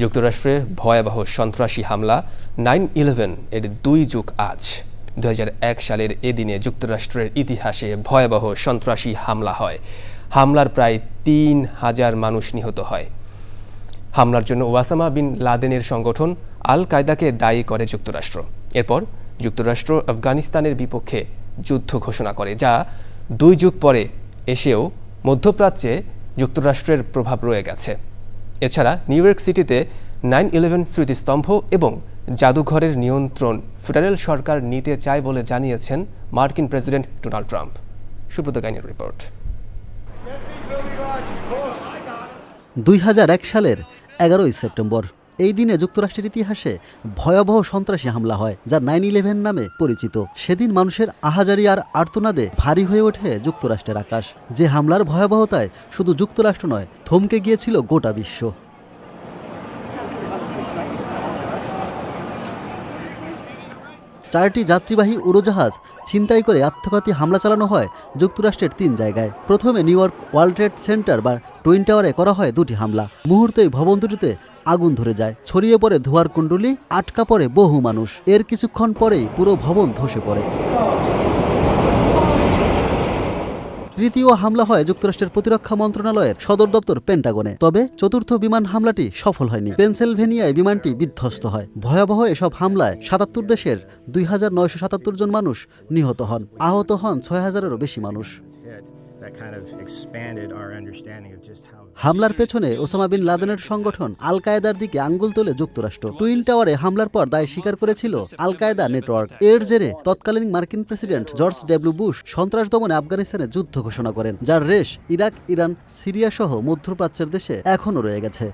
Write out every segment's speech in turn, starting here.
যুক্তরাষ্ট্রে ভয়াবহ সন্ত্রাসী হামলা নাইন ইলেভেন এর দুই যুগ আজ। দু হাজার এক সালের এ দিনে যুক্তরাষ্ট্রের ইতিহাসে ভয়াবহ সন্ত্রাসী হামলা হয়। হামলার প্রায় তিন হাজার মানুষ নিহত হয়। হামলার জন্য ওয়াসামা বিন লাদেনের সংগঠন আল কায়দাকে দায়ী করে যুক্তরাষ্ট্র। এরপর যুক্তরাষ্ট্র আফগানিস্তানের বিপক্ষে যুদ্ধ ঘোষণা করে, যা দুই যুগ পরে এসেও মধ্যপ্রাচ্যে যুক্তরাষ্ট্রের প্রভাব রয়ে গেছে। এছাড়া নিউ ইয়র্ক সিটিতে নাইন ইলেভেন স্মৃতিস্তম্ভ এবং জাদুঘরের নিয়ন্ত্রণ ফেডারেল সরকার নিতে চায় বলে জানিয়েছেন মার্কিন প্রেসিডেন্ট ডোনাল্ড ট্রাম্প। সুব্রত গাইনের রিপোর্ট। দুই হাজার এক সালের এগারোই সেপ্টেম্বর। এই দিনে যুক্তরাষ্ট্রের ইতিহাসে ভয়াবহ সন্ত্রাসী হামলা হয়, যা নাইন ইলেভেন নামে পরিচিত। সেদিন মানুষের আহাজারি আর আর্তনাদে ভারী হয়ে ওঠে যুক্তরাষ্ট্রের আকাশ। যে হামলার ভয়াবহতায় শুধু যুক্তরাষ্ট্র নয়, থমকে গিয়েছিল গোটা বিশ্ব। চারটি যাত্রীবাহী উড়োজাহাজ ছিনতাই করে আত্মঘাতী হামলা চালানো হয় যুক্তরাষ্ট্রের তিন জায়গায়। প্রথমে New York World Trade Center বা টুইন টাওয়ারে করা হয় দুটি হামলা। মুহূর্তেই ভবন দুটিতে আগুন ধরে যায়। ছড়িয়ে পড়ে ধোয়ার কুণ্ডলি, আটকা পড়ে বহু মানুষ। এর কিছুক্ষণ পরেই পুরো ভবন ধসে পড়ে। তৃতীয় হামলা হয় যুক্তরাষ্ট্রের প্রতিরক্ষা মন্ত্রণালয়ের সদর দপ্তর পেন্টাগনে। তবে চতুর্থ বিমান হামলাটি সফল হয়নি। পেনসিলভেনিয়ায় বিমানটি বিধ্বস্ত হয়। ভয়াবহ এসব হামলায় সাতাত্তর দেশের দুই হাজার নয়শো সাতাত্তর জন মানুষ নিহত হন। আহত হন ছয় হাজারেরও বেশি মানুষ। হামলার পেছনে ওসামা বিন লাদেনের সংগঠন আল কায়দার দিকে আঙ্গুল তোলে যুক্তরাষ্ট্র। টুইন টাওয়ারে হামলার পর দায় স্বীকার করেছিল আল কায়দা নেটওয়ার্ক। এর জেরে তৎকালীন মার্কিন প্রেসিডেন্ট জর্জ ডব্লিউ বুশ সন্ত্রাস দমনে আফগানিস্তানে যুদ্ধ ঘোষণা করেন যার রেশ ইরাক ইরান সিরিয়া সহ মধ্যপ্রাচ্যের দেশে এখনও রয়ে গেছে।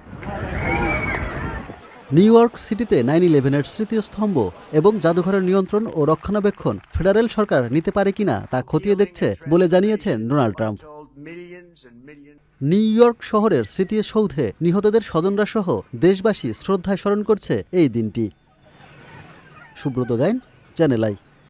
নিউ ইয়র্ক সিটিতে নাইন ইলেভেনের স্মৃতিস্তম্ভ এবং জাদুঘরের নিয়ন্ত্রণ ও রক্ষণাবেক্ষণ ফেডারেল সরকার নিতে পারে কিনা তা খতিয়ে দেখছে বলে জানিয়েছেন ডোনাল্ড ট্রাম্প। নিউ ইয়র্ক শহরের স্মৃতিসৌধে নিহতদের স্বজনরা সহ দেশবাসী শ্রদ্ধায় স্মরণ করছে এই দিনটি। Subrata Gain, channel I.